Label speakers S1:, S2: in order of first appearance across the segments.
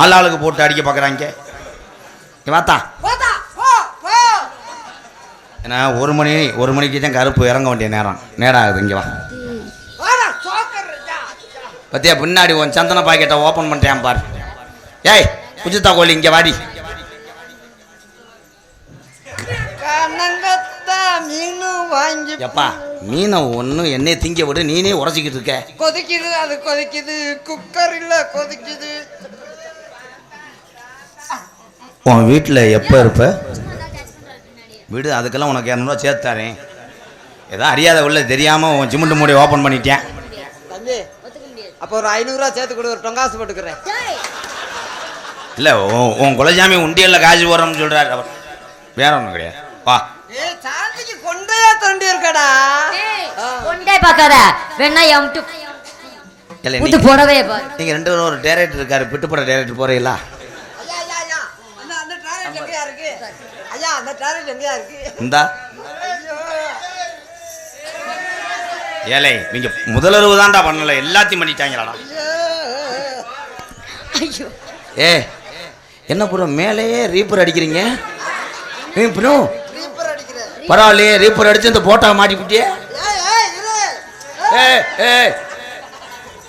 S1: ஆள் ஆளுக்கு போட்டு அடிக்க பார்க்குறாங்க இங்க வாத்தா.
S2: போதா போ போ.
S1: ஏன்னா ஒரு மணி ஒரு மணிக்கு தான் கருப்பு இறங்க வேண்டிய நேரம். நேரம் ஆகுது இங்கே வா. பத்தியா பின்னாடி உன் சந்தன பாக்கெட்டை ஓப்பன் பண்ணிட்டேன் பாரு. ஏய் குஜித்தா கோழி இங்கே வாடி. எப்பா மீனை ஒன்று என்னைய திங்க விடு நீனே உடச்சிக்கிட்டு இருக்க.
S2: கொதிக்குது அது கொதிக்குது. குக்கர் இல்ல கொதிக்குது.
S1: உன் வீட்டில் எப்போ இருப்ப? வீடு அதுக்கெல்லாம் உனக்கு இரநூறுவா சேர்த்து தரேன். ஏதோ அறியாத உள்ள தெரியாமல் உன் சிமெண்ட் மூடி ஓப்பன் பண்ணிட்டேன்
S2: தம்பி அப்போ ஒரு ஐநூறுரூவா சேர்த்து கொடு ஒரு டொங்காசு போட்டுக்கிறேன்.
S1: இல்லை உன் குலசாமி உண்டியலில் காசு போடுறோம்னு சொல்கிறார் அவர் வேற ஒன்றும் கிடையாது. வா.
S2: ஏ சாந்திக்கு கொண்டையா தண்டி இருக்கடா?
S3: கொண்டே பார்க்காத. வேணா எம்ட்டு
S1: இல்லை
S3: புடவே
S1: நீங்கள் ரெண்டு பேரும் ஒரு டேரக்டர் இருக்காரு பிட்டுப்பட டேரக்டர் போகிறீங்களா
S2: ஐயா ஐயா ஐயா அந்த அந்த டேரக்ட் எங்கயா இருக்கு ஐயா எங்கயா இருக்கு.
S1: இந்தா.
S2: ஐயோ
S1: ஏலே நீங்கள் முதலுறவு தான்டா பண்ணல எல்லாத்தையும் பண்ணிட்டாங்களாடா.
S3: ஐயோ.
S1: ஏ என்ன ப்ரோ மேலேயே ரீப்பர் அடிக்கிறீங்க? ப்ரோ. பரவாயில்லையே ரீப்பர் அடிச்சு இந்த போட்டோ மாட்டிக்கிட்டியே
S2: ஏய் ஏய் இரு.
S1: ஏ ஏ.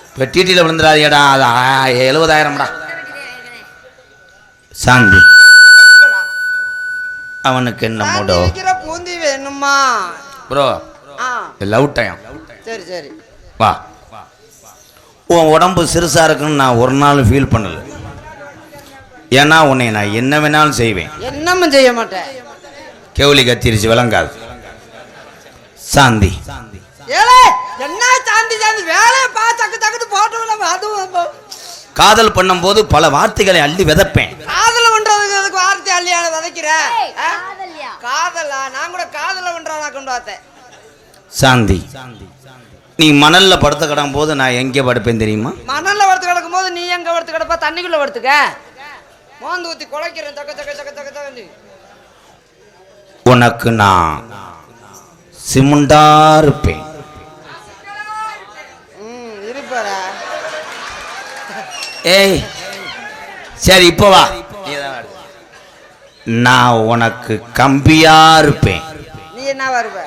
S1: இப்போ டிடியில் விழுந்துடாதீடா அது எழுபதாயிரம்டா. சாந்தி அவனுக்கு என்ன மூடோ?
S2: பூந்தி வேணுமா?
S1: ப்ரோ லவ் டைம்
S2: சரி சரி.
S1: வா. உன் உடம்பு சிறுசாக இருக்குன்னு நான் ஒரு நாள் ஃபீல் பண்ணல. ஏன்னா உன்னை நான் என்ன வேணாலும் செய்வேன்.
S2: என்னமும் செய்ய மாட்டேன்.
S1: கெவுளி கத்திரிச்சு விளங்காது. சாந்தி.
S2: என்ன சாந்தி சாந்தி? வேலையை பா தக்கு தக்குன்னு போட்டு அதுவும்
S1: காதல் பண்ணும்போது பல வார்த்தைகளை அள்ளி விதைப்பேன்.
S2: அள்ளியான விதைக்கிற? காதலா? நான் கூட காதல பண்றதா கொண்டு
S1: சாந்தி. நீ மணல்ல படுத்து கிடக்கும் போது நான் எங்கே படுப்பேன் தெரியுமா?
S2: மணல்ல வறுத்து கிடக்கும் போது நீ எங்க வறுத்து கிடப்பா? தண்ணிக்குள்ள வறுத்துக்க மோந்து ஊத்தி குலைக்கிறேன். தக்க தக்க தக்க தக்க தக்க
S1: உனக்கு நான் சிமுண்டா இருப்பேன்.
S2: ம் இருப்பாரா
S1: ஏய் சரி இப்போ வா. நான் உனக்கு கம்பியா இருப்பேன்.
S2: நீ என்ன வருவ?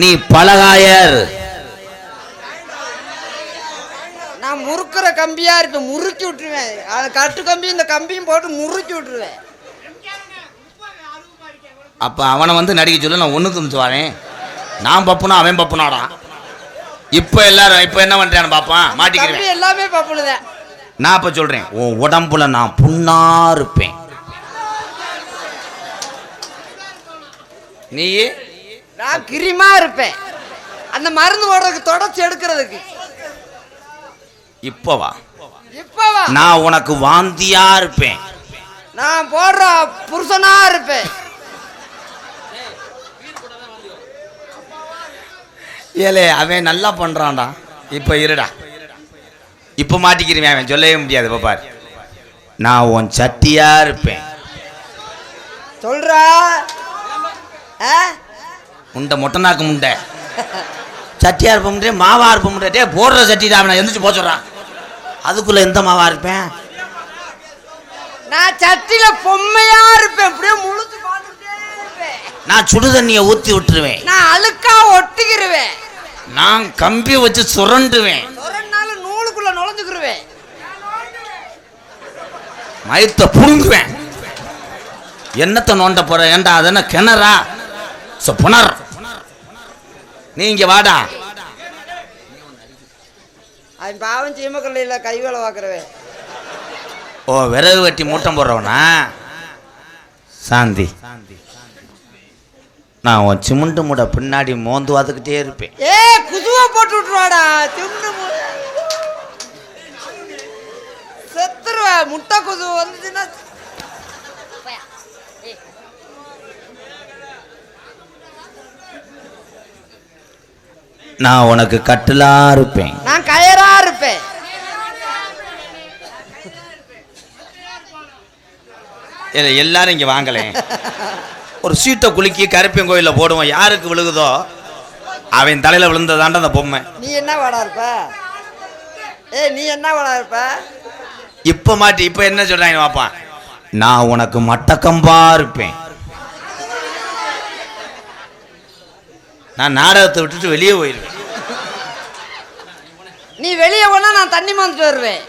S1: நீ பலகாயர்.
S2: நான் முறுக்குற கம்பியா இருப்பேன். முறுக்கி விட்டுருவேன். அது கட்டு கம்பி இந்த கம்பியும் போட்டு முறுக்கி விட்டுருவேன்.
S1: அப்போ அவனை வந்து நடிக்க சொல்லு நான் ஒன்று துணிச்சு வரேன். நான் பப்புனா அவன் பப்புனாடா. இப்போ எல்லாரும் இப்போ என்ன பண்ணுறான்னு பார்ப்பான் மாட்டிக்கிறேன்
S2: எல்லாமே பப்புனுதேன்.
S1: நான் இப்போ சொல்கிறேன் உன் உடம்புல நான் புண்ணா இருப்பேன். நீ?
S2: நான் கிரிமா இருப்பேன். அந்த மருந்து போடுறதுக்கு தொடச்சி எடுக்கிறதுக்கு.
S1: இப்போ வா.
S2: இப்ப வா.
S1: நான் உனக்கு வாந்தியா இருப்பேன்.
S2: நான் போடுற புருஷனா இருப்பேன்.
S1: ஏலே அவன் நல்லா பண்ணுறான்டா இப்போ இருடா. இப்போ மாட்டிக்கிறேன் அவன் சொல்லவே முடியாது இப்போ பாரு. நான் உன் சட்டியா இருப்பேன்.
S2: சொல்றா?
S1: உண்டை மொட்டை நாக்கு முண்டை. சட்டியா இருப்ப முடியும் மாவா இருப்ப முடியும் டே போடுற சட்டி தான் அவனை எந்திரிச்சு போக சொல்றான். அதுக்குள்ள எந்த மாவா இருப்பேன்?
S2: நான் சட்டில பொம்மையா இருப்பேன் அப்படியே முழுத்து
S1: நான் சுடு தண்ணியை ஊற்றி விட்டுருவேன்.
S2: நான் அழுக்கா ஒட்டிக்கிருவேன்.
S1: நான் கம்பி வச்சு சுரண்டுவேன்.
S2: நூலுக்குள்ள நுழைஞ்சுக்கிருவேன்.
S1: மயத்தை புடுங்குவேன். என்னத்தை நோண்ட போற? ஏண்டா அது என்ன கிணறா? சோ, புணர். நீ இங்க வாடா.
S2: அவன் பாவம் சீமக்கல்லையில் கை வேலை
S1: ஓ விறகு வெட்டி மூட்டம் போடுறவனா? சாந்தி. நான் உன் சிமுண்டு மூட பின்னாடி மோந்து வாத்துக்கிட்டே இருப்பேன்.
S2: ஏ குதுவை போட்டு விட்டுருவாடா. தின்னு முட்டை குது வந்துச்சுன்னா
S1: நான் உனக்கு கட்டிலா இருப்பேன்
S2: நான் கயரா இருப்பேன்
S1: எல்லாரும் இங்க வாங்கலேன் ஒரு சீட்டை குலுக்கி கருப்பியன் கோயிலில் போடுவோம். யாருக்கு விழுகுதோ? அவன் தலையில விழுந்ததாண்ட அந்த பொம்மை.
S2: நீ என்ன வாடா இருப்ப? ஏய் நீ என்ன வள இருப்ப?
S1: இப்ப மாட்டி இப்ப என்ன சொல்றாங்க பாப்பான் நான் உனக்கு மட்டக்கம்பா இருப்பேன். நான் நாடகத்தை விட்டுட்டு வெளியே போயிருவேன்.
S2: நீ வெளியே போனா நான் தண்ணி மாந்துட்டு வருவேன்.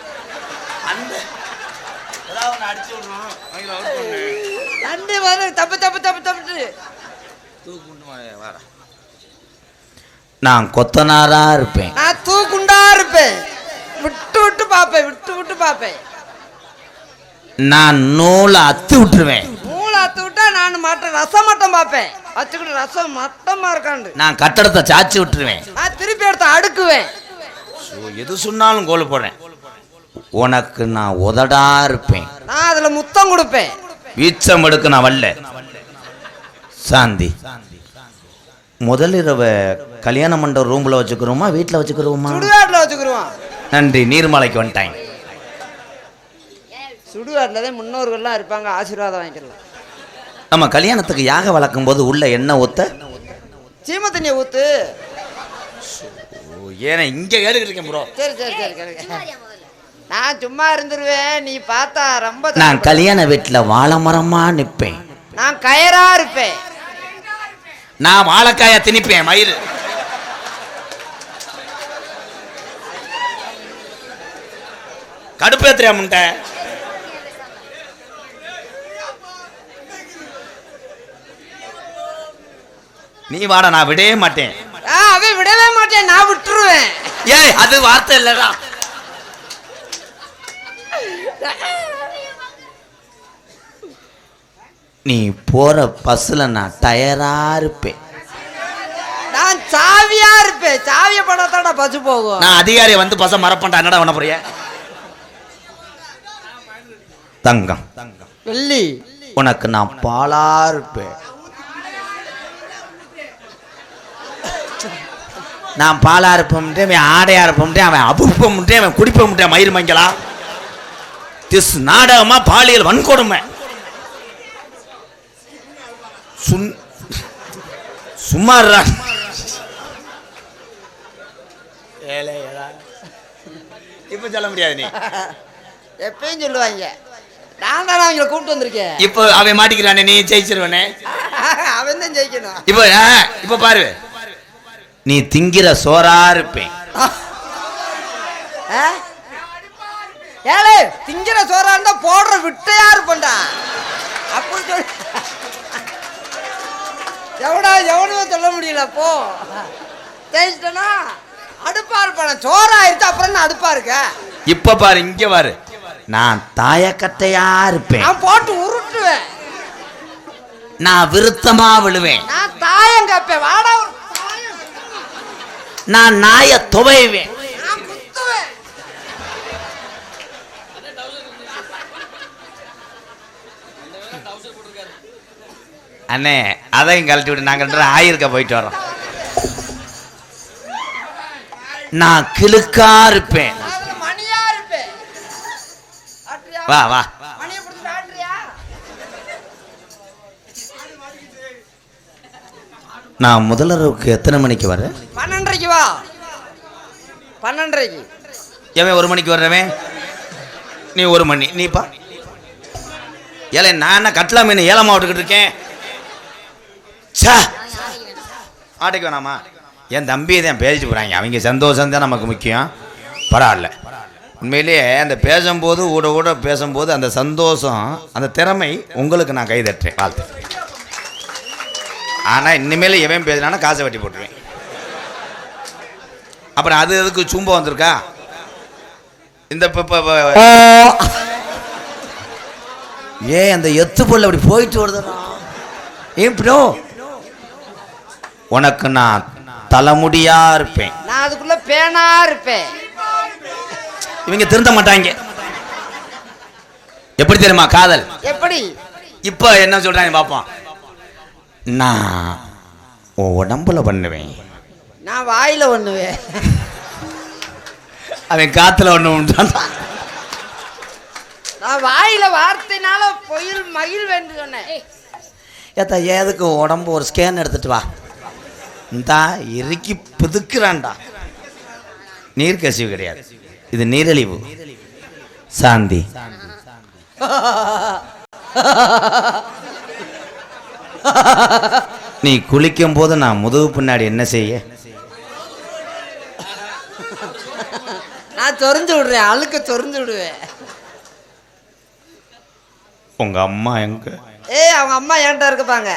S2: தண்ணி வந்து தப்பு தப்பு தப்பு தப்பு
S1: நான் கொத்தனாரா இருப்பேன்.
S2: நான் தூக்குண்டா இருப்பேன். விட்டு விட்டு பார்ப்பேன் விட்டு விட்டு பார்ப்பேன்
S1: நான் நூலை அத்து விட்டுருவேன்.
S2: மூளை அத்து விட்டா நான் மட்டும் ரசம் மட்டும் பார்ப்பேன் வச்சுக்கிட்டு ரசம் மட்டமா இருக்காண்டு.
S1: நான் கட்டடத்தை சாச்சி விட்டுருவேன்.
S2: நான் திருப்பி எடுத்து அடுக்குவேன்.
S1: எது சொன்னாலும் கோல் போடுறேன். உனக்கு நான் உதடா இருப்பேன்.
S2: நான் அதுல முத்தம் கொடுப்பேன்.
S1: வீச்சம் எடுக்க நான் வரல. சாந்தி. முதல் இரவை கல்யாண மண்டப ரூம்ல வச்சுக்கிறோமா வீட்டில் வச்சுக்கிறோமா?
S2: வச்சுக்கிருவான்
S1: நன்றி நீர்மலைக்கு வந்துட்டாங்க
S2: சுடுகாட்டில் தான் முன்னோர்கள்லாம் இருப்பாங்க ஆசீர்வாதம் வாங்கிக்கலாம்.
S1: நம்ம கல்யாணத்துக்கு யாக வளர்க்கும் போது உள்ள எண்ணெய் ஊத்த?
S2: சீம தண்ணியை ஊத்து.
S1: ஏன்னா இங்க கேட்டுக்கிட்டு ப்ரோ
S2: சரி சரி சரி கேளுங்க நான் சும்மா இருந்துருவேன் நீ பார்த்தா ரொம்ப
S1: நான் கல்யாண வீட்டில் வாழை மரமா நிற்பேன்
S2: நான் கயரா இருப்பேன்.
S1: நான் வாழைக்காய திணிப்பேன் மயிறு. கடுப்பேத்திரியா முண்டை நீ வாடா நான் விடவே மாட்டேன்.
S2: அவன் விடவே மாட்டேன் நான் விட்டுருவேன்.
S1: ஏய் அது வார்த்தை இல்லடா. நீ போற பஸ்ல நான் டயரா இருப்பேன்.
S2: நான் சாவியா இருப்பேன். சாவிய படத்தாடா பசு போகும்.
S1: நான் அதிகாரி வந்து பச மறப்பண்டா என்னடா பண்ண போறிய? தங்கம்.
S2: வெள்ளி.
S1: உனக்கு நான் பாலா இருப்பேன் நான் பாலா இருப்போம்ட்டே அவன் ஆடையா இருப்போம்ட்டே அவன் அபுப்பம்ட்டே அவன் குடிப்போம்ட்டே மயிர் மங்களா திஸ் நாடகமா பாலியல் வன்கொடுமை. சுன் சும்மா இருடா. இப்ப சொல்ல முடியாது நீ.
S2: எப்பயும் சொல்லுவாங்க. நான் தானே அவங்கள கூப்பிட்டு வந்திருக்கேன்.
S1: இப்போ அவன் மாட்டிக்கிறானே நீ ஜெயிச்சிருவனே.
S2: அவன் தான் ஜெயிக்கணும்.
S1: இப்போ இப்போ பாரு. நீ திங்கிற சோறா இருப்பேன்?
S2: ஏலே திங்கிற சோறா இருந்தா போடுற விட்டையா இருப்பேன்டா. அப்படி சொல் எவனா எவனுமே சொல்ல முடியல போ. ஜெயிச்சிட்டனா? அடுப்பா இருப்பான். சோறா ஆயிடுச்சு அப்புறம் அடுப்பா இருக்க?
S1: இப்ப பாரு இங்க பாரு. நான் தாயக்கட்டையா இருப்பேன்.
S2: நான் போட்டு உருட்டுவேன்.
S1: நான் விருத்தமா விழுவேன்.
S2: நான் தாயம் வாடா தாயம்.
S1: நான் நாய துவைவேன். அண்ணே அதையும் கழட்டி விட்டு நாங்க ரெண்டு பேரும் ஆயிருக்க போயிட்டு வரோம். நான் கிழுக்கா இருப்பேன். வா வா. நான் முதலரவுக்கு எத்தனை மணிக்கு வரேன்
S2: பன்னெண்டரைக்கு வா. பன்னெண்டரைக்கு.
S1: எவன் ஒரு மணிக்கு வர்றவன்? நீ ஒரு மணி நீப்பா ஏலே நான் என்ன கட்லா மீன் ஏலமா விட்டுக்கிட்டு இருக்கேன்? சா ஆட்டைக்கு வேணாமா? என் தம்பியை தான் பேசிட்டு போகிறாங்க அவங்க சந்தோஷம் தான் நமக்கு முக்கியம். பரவாயில்ல. உண்மையிலேயே அந்த பேசும்போது ஊட ஊட பேசும்போது அந்த சந்தோஷம் அந்த திறமை உங்களுக்கு நான் கைதட்டுறேன். வாழ்த்து. ஆனால் இனிமேல் எவன் பேசினாலும் காசை வெட்டி போட்டுருவேன். அப்புறம் அது எதுக்கு சும்ப வந்திருக்கா? இந்த ஏன் அந்த எத்து பொருள் அப்படி போயிட்டு வருதுடா. ஏன் ப்ரோ. உனக்கு நான் தலைமுடியா இருப்பேன்.
S2: நான் அதுக்குள்ள பேனா இருப்பேன்.
S1: இவங்க திருந்த மாட்டாங்க. எப்படி தெரியுமா காதல்?
S2: எப்படி?
S1: இப்போ என்ன சொல்றாங்க பார்ப்போம். நான் உன் உடம்புல பண்ணுவேன்.
S2: நான் வாயில பண்ணுவேன்.
S1: அவன் காத்துல ஒன்று
S2: நான் வாயில வார்த்தைனால பொயில் மகிழ் வேண்டு சொன்னேன்.
S1: ஏத்தா ஏதுக்கு உடம்பு ஒரு ஸ்கேன் எடுத்துட்டு வா. இந்தா இறுக்கி பிதுக்குறான்டா. நீர் கசிவு கிடையாது. இது நீரிழிவு. சாந்தி. நீ குளிக்கும் போது நான் முதுகு பின்னாடி என்ன செய்ய?
S2: நான் சொரிஞ்சு விடுறேன் அழுக்க சொரிஞ்சு விடுவேன்.
S1: உங்க அம்மா எங்க?
S2: ஏய் அவங்க அம்மா என்கிட்ட இருப்பாங்க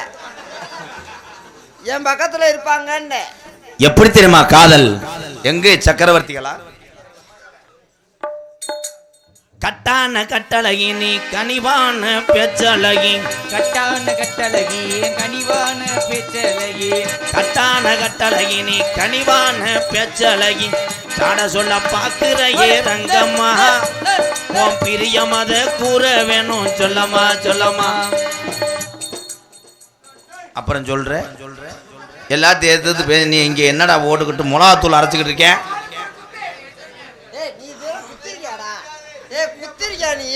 S2: என் பக்கத்துல இருப்பாங்கன்னு.
S1: எப்படி தெரியுமா காதல்? எங்கே சக்கரவர்த்திகளா? கட்டான கட்டழகி நீ கனிவான பேச்சழகி
S4: கட்டான கட்டழகி கனிவான பேச்சழகி
S1: கட்டான கட்டழகி நீ கனிவான பேச்சழகி சாட சொல்ல பாக்குற ஏ ரங்கம்மா உன் பிரியம் அத கூற வேணும் சொல்லம்மா சொல்லம்மா. அப்புறம் சொல்ற எல்லாத்தையும் எதிர்த்து பே- நீ இங்க என்னடா ஓட்டுக்கிட்டு மிளகாத்தூள் அரைச்சிக்கிட்டு இருக்கேன்
S2: ஏய் நீ இதெல்லாம் குத்திருக்கியாடா ஏய் குத்திருக்கியா நீ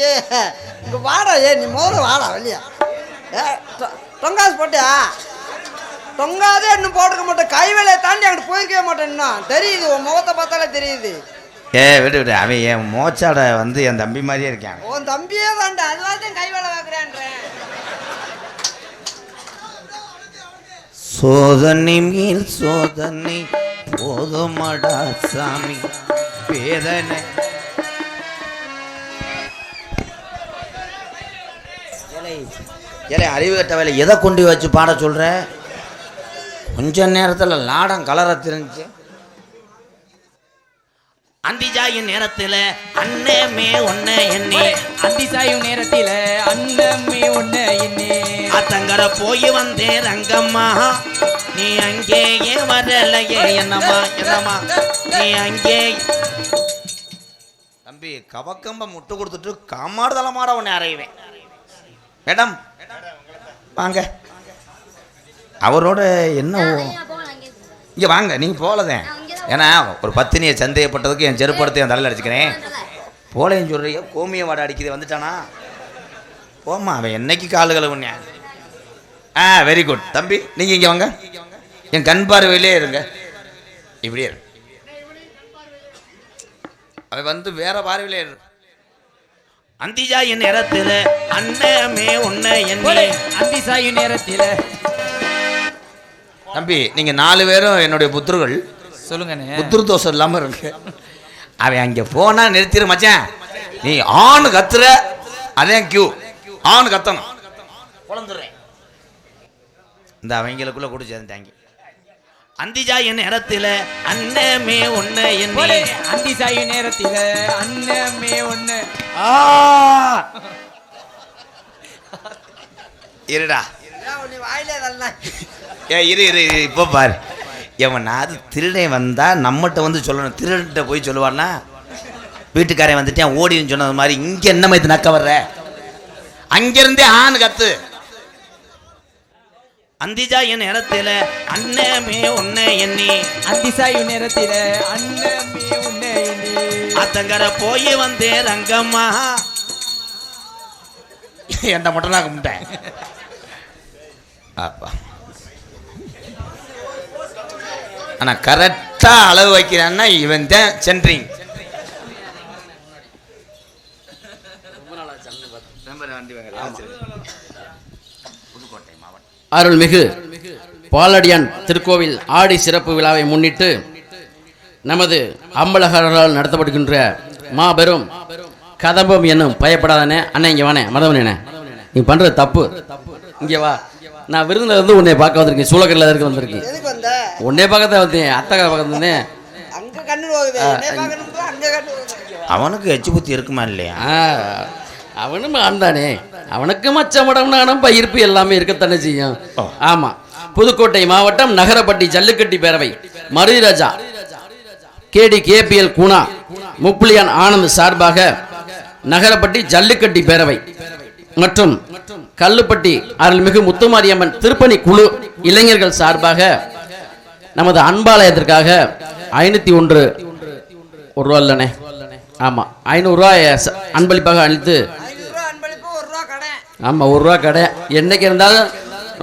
S2: இங்க வாடா ஏ நீ முதல்ல வாடா வெளியா ஏ டொங்காசு போட்டியா? டொங்காதே இன்னும் போட்டுக்க மாட்டேன். கை வேலையை தாண்டி அங்கிட்டு போயிருக்கவே மாட்டேன் இன்னும். தெரியுது உன் முகத்தை பார்த்தாலே தெரியுது.
S1: ஏ விடு விடு. அவன் என் மோச்சாட வந்து என் தம்பி மாதிரியே இருக்கான்.
S2: உன் தம்பியே தாண்டா அதுவாக தான் கை வேலை பார்க்குறேன்றேன்
S1: சோதனை மேல் சோதனை போதுமடா சாமி. வேதனை ஏலே அறிவு கட்ட வேலை. எதை கொண்டு வச்சு பாட சொல்ற? கொஞ்ச நேரத்தில் லாடம் கலர தெரிஞ்சு அந்திஜாயின் நேரத்தில் அண்ணமே ஒன்ன எண்ணி.
S4: அந்தி சாயும் நேரத்தில அன்னமே ஒண்ணு என்னே
S1: அத்தங்கர போய் வந்தேன் ரங்கம்மா. நீ அங்கேயே வரலையே என்னம்மா என்னம்மா. நீ அங்கே. தம்பி கவக்கம்ப முட்டு கொடுத்துட்டு காமாடு தலமாட உன்னை அறையுவேன். மேடம் வாங்க. அவரோட என்ன ஓ- இங்க வாங்க நீங்க போலதேன். ஏன்னா ஒரு பத்தினியை சந்தேகப்பட்டதுக்கு என் செருப்படுத்தி என் தலையில் அடிச்சுக்கிறேன். போலேன்னு சொல்றிய கோமிய வாடை அடிக்குது வந்துட்டானா? போம்மா அவன் என்னைக்கு காலு கழுவுனே ஆ வெரி குட் தம்பி நீங்க இங்க வாங்க. என் கண் பார்வையிலே இருங்க. இப்படியே இரு. அவன் வந்து வேற பார்வையிலே இரு. அந்திஜா என் நேரத்தில் அண்ணமே உன்னை என்ன
S4: அந்தி சாயும் நேரத்தில.
S1: தம்பி நீங்க நாலு பேரும் என்னுடைய புத்தர்கள்
S4: சொல்லுங்கண்ணே.
S1: புத்திர தோசை இல்லாம இருக்கு அவன் அங்க போனா நிறுத்திடு மச்சான். நீ ஆண் கத்துற அதே கியூ ஆண் கத்தணும். இந்த அவங்களுக்குள்ள கூட சேர்ந்தாங்க அந்திஜா என் இடத்துல அண்ணமே ஒன்ன
S4: போலே,
S1: என்ன
S4: அந்தி சாயும் நேரத்தில அன்னமே ஒண்ணு
S1: இருடா. ஏ இரு இரு இப்போ பாரு. எவன் அது திருடன் வந்தா நம்மகிட்ட வந்து சொல்லணும். திருடன்ட்ட போய் சொல்லுவான்னா வீட்டுக்காரன் வந்துட்டேன் ஓடின்னு சொன்னது மாதிரி இங்க என்ன மாதிரி நக்க வர்ற அங்கிருந்தே ஆண் கத்து. அந்திஜா என் இடத்துல அண்ணமே உன்னை எண்ணி.
S4: அந்தி சாயும் நேரத்தில அன்னமே ஒண்ணு என்னே
S1: அத்தங்கர போய் வந்தேன் ரங்கம்மா. என்கிட்ட மட்டும் நான் கும்பிட்டேன். அப்பா. ஆனா கரெக்டா அளவு வைக்கிறான்னா இவன் தான் சென்ட்ரிங்
S5: அருள்மிகு பாலடியான் திருக்கோவில் ஆடி சிறப்பு விழாவை முன்னிட்டு நமது அம்பலகரால் நடத்தப்படுகின்ற மாபெரும் கதம்பம் என்னும் பயப்படாதனே அண்ணன் இங்கே வானே மதவனே நீ பண்ணுறது தப்பு. இங்கே வா. நான் விருந்தில் இருந்து உன்னை பார்க்க வந்திருக்கேன். சூளக்கரில் இருக்க வந்திருக்கேன்
S2: எதுக்கு வந்த?
S5: உன்னை பார்க்க தான் வந்தேன். அத்தை பார்க்க வந்தேன்.
S2: அங்க கண்ணு போகுது. என்னை பார்க்கணும்னா அங்க கண்ணு போகுது.
S1: அவனுக்கு எச்சு புத்தி இருக்குமா இல்லையா?
S5: அவனும் ஆண்டானே அவனுக்கு மச்சமடம்னானும் பயிர்ப்பு எல்லாமே இருக்கத்தானே செய்யும். ஆமா. புதுக்கோட்டை மாவட்டம் நகரப்பட்டி ஜல்லிக்கட்டி பேரவை. மருதிராஜா. கேடி கேபிஎல் குணா முப்புலியான் ஆனந்த் சார்பாக நகரப்பட்டி ஜல்லிக்கட்டி பேரவை. மற்றும் கல்லுப்பட்டி அருள்மிகு முத்துமாரியம்மன் திருப்பணி குழு இளைஞர்கள் சார்பாக நமது அன்பாலயத்திற்காக ஐநூற்றி ஒன்று ஒரு ரூபா இல்லைண்ணே. ஆமாம் ஐநூறுரூவா அன்பளிப்பாக அளித்து ஆமாம் ஒரு ரூபா கடை. என்னைக்கு இருந்தாலும்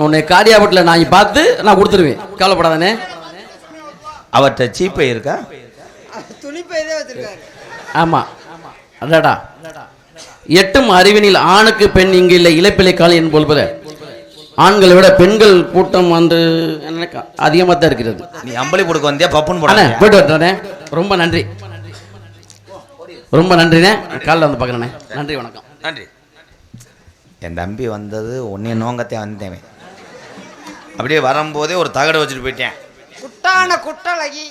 S5: உன்னை காரியாபட்டில் நான் பார்த்து நான் கொடுத்துருவேன். கவலைப்படாதானே
S1: அவர்கிட்ட சீப்பை இருக்கா?
S2: துணிப்பை இதே வச்சிருக்காரு.
S5: ஆமா. அடடா. எட்டும் அறிவினில் ஆணுக்கு பெண் இங்கு இல்லை இழைப்பிலை கால் என்பது ஆண்களை விட பெண்கள் கூட்டம் வந்து அதிகமாக தான் இருக்கிறது.
S1: நீ அம்பளி போடுக்க வந்தியா பப்புன்னு
S5: அண்ணே
S1: போட
S5: போயிட்டு வரட்டே ரொம்ப நன்றி. ரொம்ப நன்றிண்ணே. காலைல வந்து பார்க்குறேண்ணே. நன்றி வணக்கம்.
S1: நன்றி. என் தம்பி வந்தது உன்னைய நோங்கத்தே வந்தேன். அப்படியே வரும்போதே ஒரு தகடு வச்சுட்டு போயிட்டேன்.
S2: குட்டான குட்டழகி.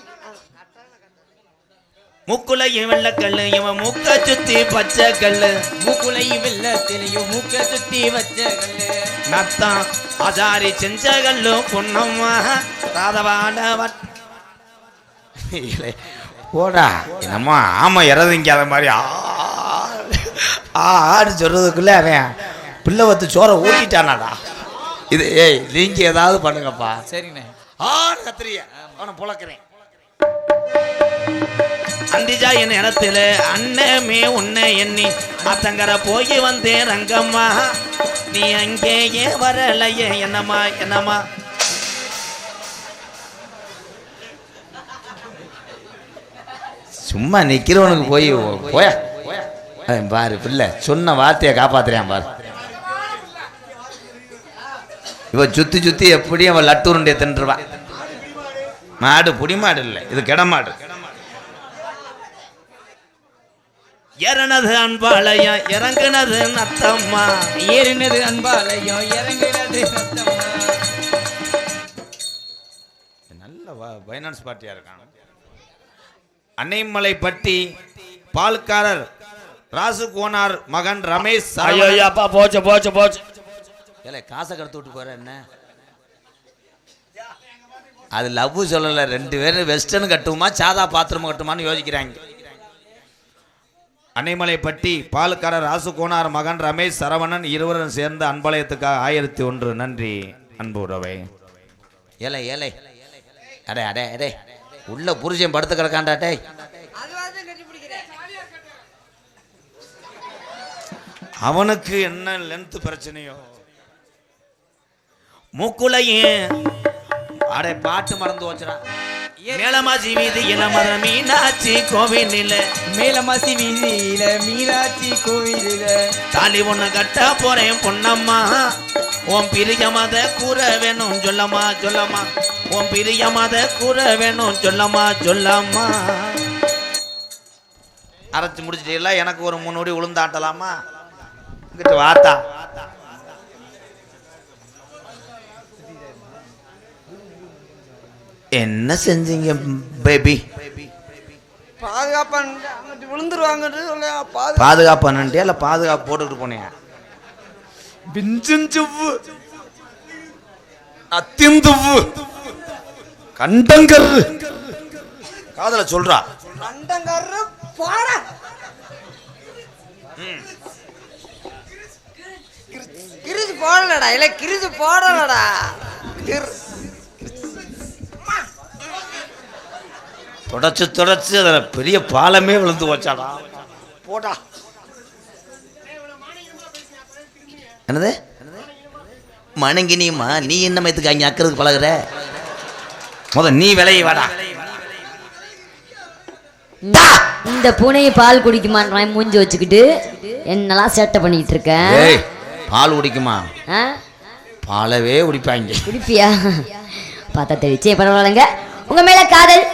S1: முக்குலையும் வெள்ளக்கல்லு இவன் முக்க சுத்தி பச்சை கல்லு.
S4: மூக்குலையும் வெள்ளத்திலையும் மூக்க சுத்தி வச்ச கல்லு.
S1: நத்தம் ஆசாரி செஞ்ச கல்லு பொன்னம்மா ராதவாட போடா. என்னம்மா ஆமா இறதுங்காத மாதிரி ஆ ஆ, ஆடு சொல்றதுக்குள்ள அவன் பிள்ளை வத்து சோறை ஊட்டிட்டானாடா இது ஏய் நீங்க ஏதாவது பண்ணுங்கப்பா.
S4: சரிண்ணே.
S1: ஆ கத்திரிய அவனை புழக்கிறேன். அந்திஜா என் இடத்துல அண்ணமே உன்னை எண்ணி அத்தங்கர போய் வந்தேன் ரங்கம்மா. நீ அங்கேயே வரலையே என்னம்மா என்னம்மா? சும்மா நிக்கிறவனுக்கு போய் போய. பாரு பிள்ளை சொன்ன வார்த்தையை காப்பாத்துறேன் பாரு. இவ சுத்தி சுத்தி எப்படியும் அவன் லட்டு உருண்டையை தின்றுவா. மாடு புடி மாடு இல்லை இது கிட மாடு இறனது அன்பாளையம் இறங்குனது நத்தம்மா.
S4: ஏறினது அன்பாலயம் இறங்கினது
S1: நல்ல பைனான்ஸ் பார்ட்டியா இருக்கான். அன்னைமலை பட்டி பால்காரர் ராசு கோனார் மகன் ரமேஷ்
S6: ஐயோ அப்பா போச்சு போச்சு போச்சு.
S1: ஏல காசை கடத்து விட்டு போற என்ன? அது லவ் சொல்லல ரெண்டு பேரும் வெஸ்டர்ன் கட்டுமா சாதா பாத்திரம் கட்டுமான்னு யோசிக்கிறாங்க. அன்னைமலைப்பட்டி பால்காரர் ராசு கோனார் மகன் ரமேஷ் சரவணன் இருவரும் சேர்ந்து அன்பாளையத்துக்காக ஆயிரத்தி ஒன்று. நன்றி அன்பு உறவை. ஏலை ஏலை. அடே அடே அடே. உள்ள புருஷன் படுத்து கிடக்காண்டா டேய்
S2: அதுவாது கட்டி பிடிக்கிறேன்
S1: அவனுக்கு என்ன லென்த் பிரச்சனையோ? மூக்குலையே. அடே பாட்டு மறந்து வச்சுடா மேலமாசி வீதி இளமத மீனாட்சி கோவிலில்.
S4: மேலமாசி வீதியில மீனாட்சி கோவிலில.
S1: தாலி ஒண்ணு கட்ட போறேன் பொன்னம்மா. உன் பிரிய மத கூற வேணும் சொல்லம்மா சொல்லம்மா. உன் பிரிய மத கூற வேணும் சொல்லம்மா சொல்லம்மா. அரைச்சு முடிச்சிட்டீங்களா? எனக்கு ஒரு முன்னோடி உளுந்தாட்டலாமா இங்கிட்டு வாத்தா. என்ன செஞ்சீங்க பேபி?
S2: பாதுகாப்பா அங்கிட்டு விழுந்துருவாங்கன்னு சொல்ல பாது
S1: பாதுகாப்பு பண்ணன்ட்டியா இல்லை பாதுகாப்பு போட்டுக்கிட்டு போனியா
S6: பிஞ்சுஞ்சுவ்வு அத்தியந்துவ்வு கண்டங்கரு.
S1: காதல சொல்றா.
S2: கண்டங்கரு போட கிரிஜு போடலடா இல்ல கிரிஜு போடலடா. கிர்
S1: தொடச்சு தொடச்சு அதில் பெரிய பாலமே விழுந்து போச்சாடா. போடா. என்னது? மணங்கினியுமா? நீ என்ன மயத்துக்கு அங்கே அக்கிறதுக்கு பழகுற? முத நீ விலையை வாடா.
S3: இந்த பூனையை பால் குடிக்குமான் மூஞ்சி வச்சுக்கிட்டு என்னெல்லாம் சேட்டை பண்ணிட்டு இருக்கேன்
S1: பால் குடிக்குமா? பாலவே குடிப்பாங்க.
S3: குடிப்பியா? பார்த்தா தெரிச்சே பரவாயில்லைங்க. உங்க மேல காதல்.